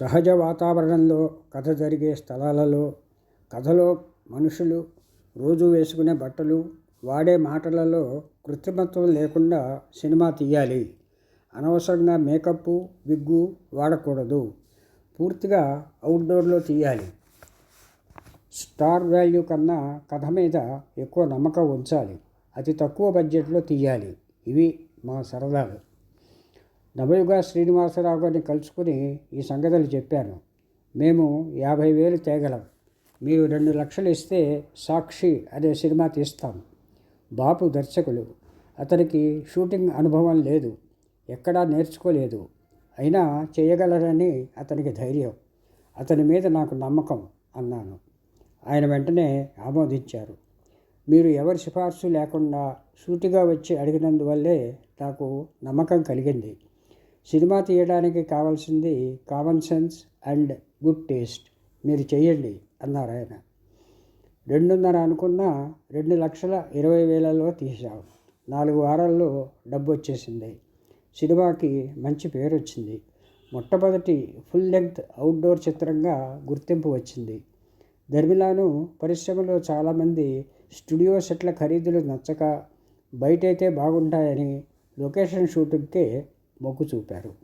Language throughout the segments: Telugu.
సహజ వాతావరణంలో కథ జరిగే స్థలాలలో కథలో మనుషులు రోజు వేసుకునే బట్టలు వాడే మాటలలో కృత్రిమత్వం లేకుండా సినిమా తీయాలి. అనవసరంగా మేకప్ విగ్గు వాడకూడదు. పూర్తిగా అవుట్డోర్లో తీయాలి. స్టార్ వాల్యూ కన్నా కథ మీద ఎక్కువ నమ్మకం ఉంచాలి. అతి తక్కువ బడ్జెట్లో తీయాలి. ఇవి మా సరదాలు. డబ్ల్యూగా శ్రీనివాసరావు గారిని కలుసుకుని ఈ సంగతులు చెప్పాను. మేము యాభై వేలు తేగలం. మీరు రెండు లక్షలు ఇస్తే సాక్షి అనే సినిమా తీస్తాం. బాపు దర్శకులు. అతనికి షూటింగ్ అనుభవం లేదు. ఎక్కడా నేర్చుకోలేదు. అయినా చేయగలరని అతనికి ధైర్యం. అతని మీద నాకు నమ్మకం అన్నాను. ఆయన వెంటనే ఆమోదించారు. మీరు ఎవరి సిఫార్సు లేకుండా సూటిగా వచ్చి అడిగినందువల్లే నాకు నమ్మకం కలిగింది. సినిమా తీయడానికి కావాల్సింది common sense and good taste మీరు చెయ్యండి అన్నారు ఆయన. రెండున్నర అనుకున్న రెండు లక్షల ఇరవై వేలలో తీసాం నాలుగు వారాల్లో డబ్బు వచ్చేసింది. సినిమాకి మంచి పేరు వచ్చింది. మొట్టమొదటి ఫుల్ లెంగ్త్ అవుట్డోర్ చిత్రంగా గుర్తింపు వచ్చింది. ధర్మిలాను పరిశ్రమలో చాలామంది స్టూడియో సెట్ల ఖరీదులు నచ్చక బయటైతే బాగుంటాయని లొకేషన్ షూటింగ్కే మొగ్గు చూపారు.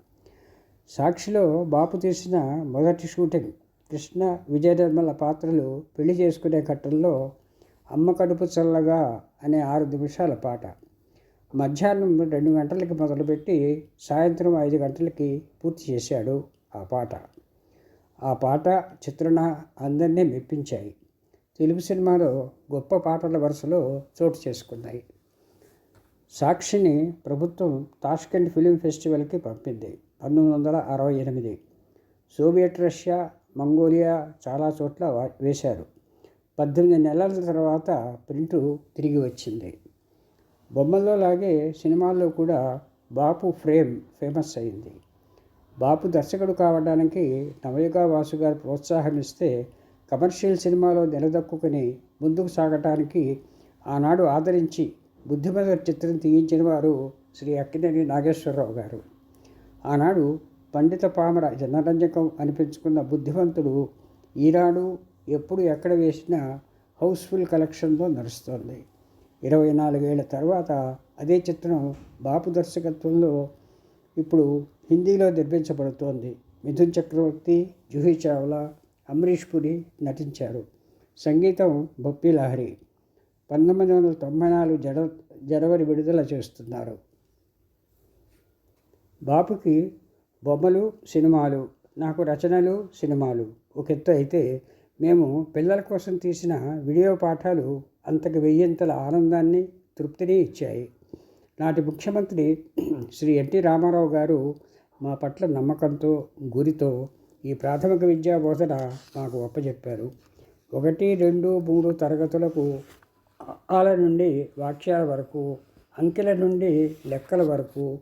సాక్షిలో బాపు తీసిన మొదటి షూటింగ్ కృష్ణ విజయనిర్మల పాత్రలు పెళ్ళి చేసుకునే ఘట్టంలో అమ్మ కడుపు చల్లగా అనే ఆరు నిమిషాల పాట. మధ్యాహ్నం రెండు గంటలకి మొదలుపెట్టి సాయంత్రం ఐదు గంటలకి పూర్తి చేశాడు ఆ పాట. ఆ పాట చిత్రణ అందరినీ మెప్పించాయి. తెలుగు సినిమాలో గొప్ప పాటల వరుసలో చోటు చేసుకున్నాయి. సాక్షిని ప్రభుత్వం తాష్కెంట్ ఫిలిం ఫెస్టివల్కి పంపింది. పంతొమ్మిది వందల అరవై ఎనిమిది సోవియట్ రష్యా మంగోలియా చాలా చోట్ల వేశారు. పద్దెనిమిది నెలల తర్వాత ప్రింటు తిరిగి వచ్చింది. బొమ్మల్లో లాగే సినిమాల్లో కూడా బాపు ఫ్రేమ్ ఫేమస్ అయింది. బాపు దర్శకుడు కావడానికి నవయుగా వాసు గారు ప్రోత్సాహం ఇస్తే కమర్షియల్ సినిమాలో నిలదొక్కుని ముందుకు సాగటానికి ఆనాడు ఆదరించి బుద్ధిమంతుల చిత్రం తీయించిన వారు శ్రీ అక్కినేని నాగేశ్వరరావు గారు. ఆనాడు పండిత పామర జనరంజకం అనిపించుకున్న బుద్ధివంతుడు ఈనాడు ఎప్పుడు ఎక్కడ వేసినా హౌస్ఫుల్ కలెక్షన్తో నడుస్తోంది. ఇరవై నాలుగేళ్ళ తర్వాత అదే చిత్రం బాపు దర్శకత్వంలో ఇప్పుడు హిందీలో నిర్మించబడుతోంది. మిథున్ చక్రవర్తి జూహీ చావ్లా అమరీష్ పురి నటించారు. సంగీతం బొప్పి లహరి. పంతొమ్మిది వందల తొంభై నాలుగు జడ జనవరి విడుదల చేస్తున్నారు. బాపుకి బొమ్మలు సినిమాలు నాకు రచనలు సినిమాలు ఒక ఎత్తు అయితే మేము పిల్లల కోసం తీసిన వీడియో పాఠాలు అంతకు వెయ్యింతల ఆనందాన్ని తృప్తిని ఇచ్చాయి. నాటి ముఖ్యమంత్రి శ్రీ ఎన్టీ రామారావు గారు మా పట్ల నమ్మకంతో గురితో ఈ ప్రాథమిక విద్యా బోధన మాకు అప్పచెప్పారు ఒకటి రెండు మూడు తరగతులకు ఆల నుండి వాక్యాల వరకు అంకెల నుండి లెక్కల వరకు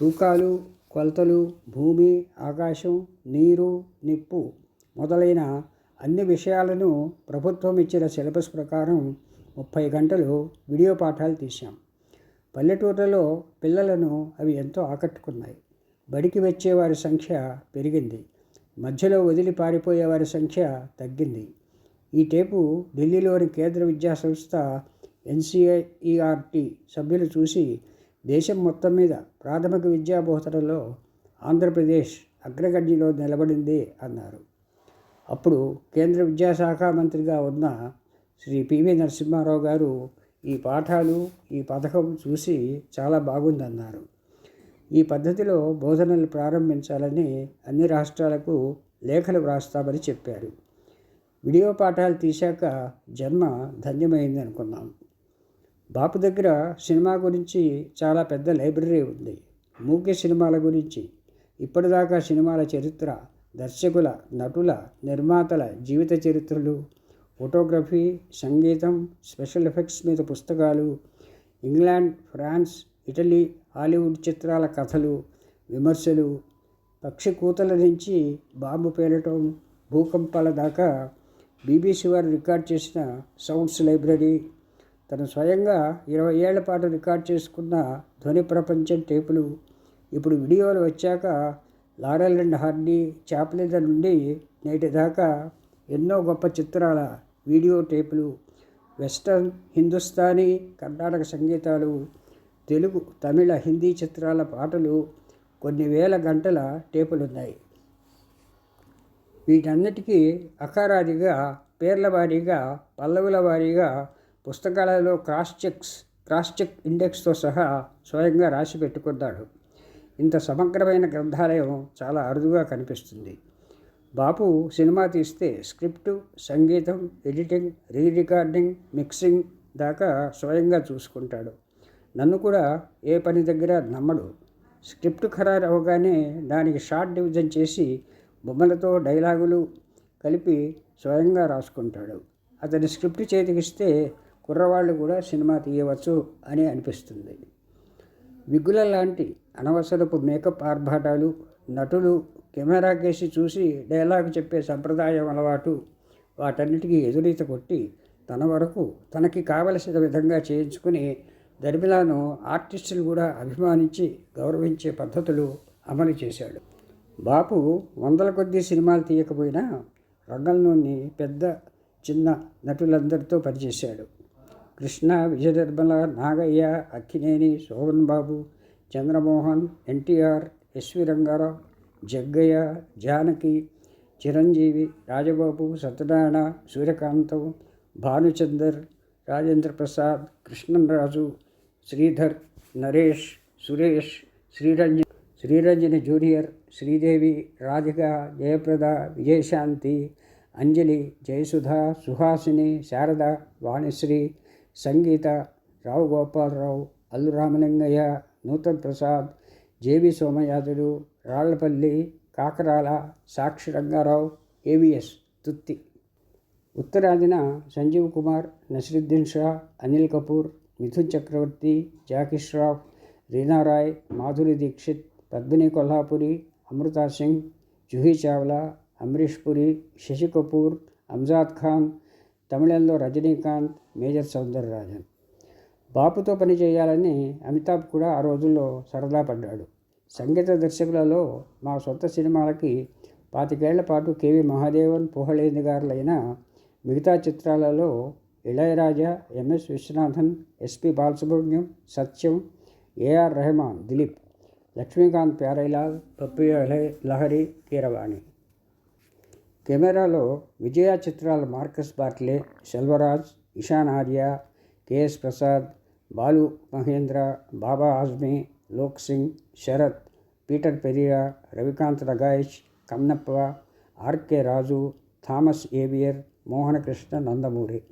తూకాలు కొలతలు భూమి ఆకాశం నీరు నిప్పు మొదలైన అన్ని విషయాలను ప్రభుత్వం ఇచ్చిన సిలబస్ ప్రకారం ముప్పై గంటలు వీడియో పాఠాలు తీశాం. పల్లెటూర్లలో పిల్లలను అవి ఎంతో ఆకట్టుకున్నాయి. బడికి వచ్చేవారి సంఖ్య పెరిగింది. మధ్యలో వదిలి పారిపోయేవారి సంఖ్య తగ్గింది. ఈ టేపు ఢిల్లీలోని కేంద్ర విద్యా సంస్థ ఎన్సిఐఈఆర్టి సభ్యులు చూసి దేశం మొత్తం మీద ప్రాథమిక విద్యా బోధనలో ఆంధ్రప్రదేశ్ అగ్రగడ్డిలో నిలబడింది అన్నారు. అప్పుడు కేంద్ర విద్యాశాఖ మంత్రిగా ఉన్న శ్రీ పివి నరసింహారావు గారు ఈ పాఠాలు ఈ పథకం చూసి చాలా బాగుందన్నారు. ఈ పద్ధతిలో బోధనలు ప్రారంభించాలని అన్ని రాష్ట్రాలకు లేఖలు వ్రాస్తామని చెప్పారు. వీడియో పాఠాలు తీశాక జన్మ ధన్యమైంది అనుకున్నాం. బాపు దగ్గర సినిమా గురించి చాలా పెద్ద లైబ్రరీ ఉంది. మూక్య సినిమాల గురించి. ఇప్పటిదాకా సినిమాల చరిత్ర దర్శకుల నటుల నిర్మాతల జీవిత చరిత్రలు ఫోటోగ్రఫీ సంగీతం స్పెషల్ ఎఫెక్ట్స్ మీద పుస్తకాలు ఇంగ్లాండ్ ఫ్రాన్స్ ఇటలీ హాలీవుడ్ చిత్రాల కథలు విమర్శలు పక్షి కూతల నుంచి బాంబు పేలటం భూకంపాల దాకా బీబీసీ వారు రికార్డ్ చేసిన సౌండ్స్ లైబ్రరీ తను స్వయంగా ఇరవై ఏళ్ళ పాటు రికార్డ్ చేసుకున్న ధ్వని ప్రపంచం టేపులు ఇప్పుడు వీడియోలు వచ్చాక లారెల్ అండ్ హార్డీ చాప్లిన్ నుండి నేటి దాకా ఎన్నో గొప్ప చిత్రాల వీడియో టేపులు వెస్టర్న్ హిందుస్థానీ కర్ణాటక సంగీతాలు తెలుగు తమిళ హిందీ చిత్రాల పాటలు కొన్ని వేల గంటల టేపులున్నాయి. వీటన్నిటికీ అకారాదిగా పేర్ల వారీగా పల్లవుల వారీగా పుస్తకాలలో క్రాస్ చెక్స్ క్రాస్ చెక్ ఇండెక్స్తో సహా స్వయంగా రాసి పెట్టుకున్నాడు. ఇంత సమగ్రమైన గ్రంథాలయం చాలా అరుదుగా కనిపిస్తుంది. బాపు సినిమా తీస్తే స్క్రిప్టు సంగీతం ఎడిటింగ్ రీ రికార్డింగ్ మిక్సింగ్ దాకా స్వయంగా చూసుకుంటాడు. నన్ను కూడా ఏ పని దగ్గర నమ్మడు. స్క్రిప్ట్ ఖరారు అవగానే దానికి షార్ట్ డివిజన్ చేసి బొమ్మలతో డైలాగులు కలిపి స్వయంగా రాసుకుంటాడు. అతని స్క్రిప్ట్ చేతికిస్తే కుర్రవాళ్ళు కూడా సినిమా తీయవచ్చు అని అనిపిస్తుంది. విగ్గుల లాంటి అనవసరపు మేకప్ ఆర్భాటాలు నటులు కెమెరా కేసి చూసి డైలాగ్ చెప్పే సంప్రదాయం అలవాటు వాటన్నిటికీ ఎదురీత కొట్టి తన వరకు తనకి కావలసిన విధంగా చేయించుకుని దర్మిలాను ఆర్టిస్టులు కూడా అభిమానించి గౌరవించే పద్ధతులు అమలు చేశాడు. బాపు వందల కొద్ది సినిమాలు తీయకపోయినా రంగంలోని పెద్ద చిన్న నటులందరితో పనిచేశాడు. Krishna Vijayanirmala Nagayya Akkineni Sobhan Babu Chandramohan NTR SV Rangarao Jaggayya Janaki Chiranjeevi Rajababu Satyanarayana Suryakantham Bhanuchander Rajendra Prasad Krishnaraju Sridhar Naresh Suresh Sriranjan Sriranjani junior Sridevi Radhika Jayaprada Vijayashanti Anjali Jayasudha Suhasini Sharada Vanisri Sangeetha Rao Gopalarao Allu Ramalingayya Nutan Prasad JV Somayajulu Rallapalli Kakarala Sakshi Rangarao AVS తుత్తి. ఉత్తరాదిన సంజీవ్ కుమార్ నసరుద్దీన్ షా అనిల్ కపూర్ మిథున్ చక్రవర్తి జాకీ ష్రాఫ్ రీనారాయ్ మాధురి దీక్షిత్ పద్మిని కొల్హాపురి అమృతా సింగ్ జూహీ చావ్లా అమరీష్ పురి శశి కపూర్ అంజాద్ ఖాన్ తమిళంలో రజనీకాంత్ మేజర్ సౌందరరాజన్ బాపుతో పని చేయాలని అమితాబ్ కూడా ఆ రోజుల్లో సరదా పడ్డాడు. సంగీత దర్శకులలో మా సొంత సినిమాలకి పాతికేళ్ళ పాటు కేవి మహాదేవన్ పుహళేంది గారులైన మిగతా చిత్రాలలో Ilaiyaraaja MS Viswanathan SP Balasubrahmanyam Satyam AR Rahman Dilip. Laxmikant Pyarelal Bappi Lahiri Keeravani కెమెరాలో విజయ చిత్రాల Marcus బాట్లే Selvaraj Ishan Arya K S Prasad Balu Mahendra Baba Azmi Lok Singh Sarath Peter పెరియా Ravikanth రగాయిష్ Kannappa RK Raju Thomas ఏవియర్ Mohanakrishna Nandamuri.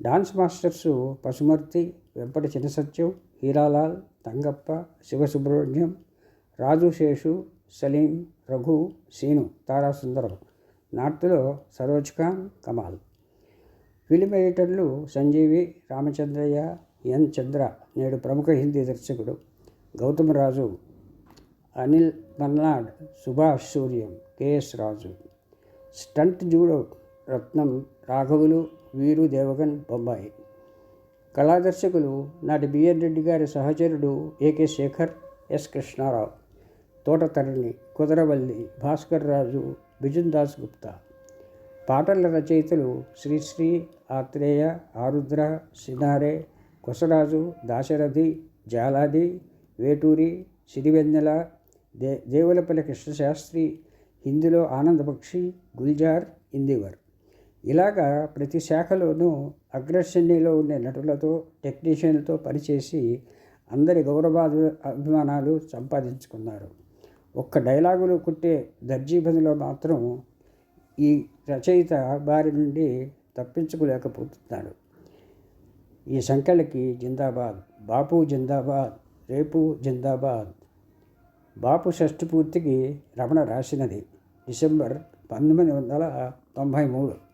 Dance masters Pasumarthi Vempati Chinnasatyam Heeralal Thangappa Sivasubramanyam Raju Seshu Saleem Raghu Seenu Tarasundaram. నార్త్లో సరోజ్ ఖాన్ కమాల్. ఫిలిం ఎడిటర్లు సంజీవి రామచంద్రయ్య ఎన్ చంద్ర నేడు ప్రముఖ హిందీ దర్శకుడు. Gautham Raju Anil మన్నాడ్ Subhash Suryam K S Raju. Stunt judo Ratnam రాఘవులు వీరు దేవగన్ బొంబాయి. కళాదర్శకులు నాటి బిఎన్ రెడ్డి గారి సహచరుడు ఏకే శేఖర్ ఎస్ కృష్ణారావు తోటతరణి కుదరవల్లి భాస్కర్ రాజు బిజున్ దాస్ గుప్తా. పాటల రచయితలు శ్రీశ్రీ ఆత్రేయ ఆరుద్ర సినారే కొసరాజు దాశరథి జాలాది వేటూరి సిరివెన్నెల దే దేవులపల్లి కృష్ణశాస్త్రి హిందీలో ఆనందపక్షి గుల్జార్ ఇందివర్. ఇలాగా ప్రతి శాఖలోనూ అగ్రశ్రేణిలో ఉండే నటులతో టెక్నీషియన్లతో పనిచేసి అందరి గౌరవాది అభిమానాలు సంపాదించుకున్నారు. ఒక్క డైలాగులు కుట్టే దర్జీ పనిలో మాత్రం ఈ రచయిత బారి నుండి తప్పించుకోలేకపోతున్నాడు. ఈ సంఖ్యలకి జిందాబాద్ బాపు జిందాబాద్ రేపు జిందాబాద్ బాపు షష్ఠి పూర్తికి రమణ రాసినది డిసెంబర్ పంతొమ్మిది వందల తొంభై మూడు.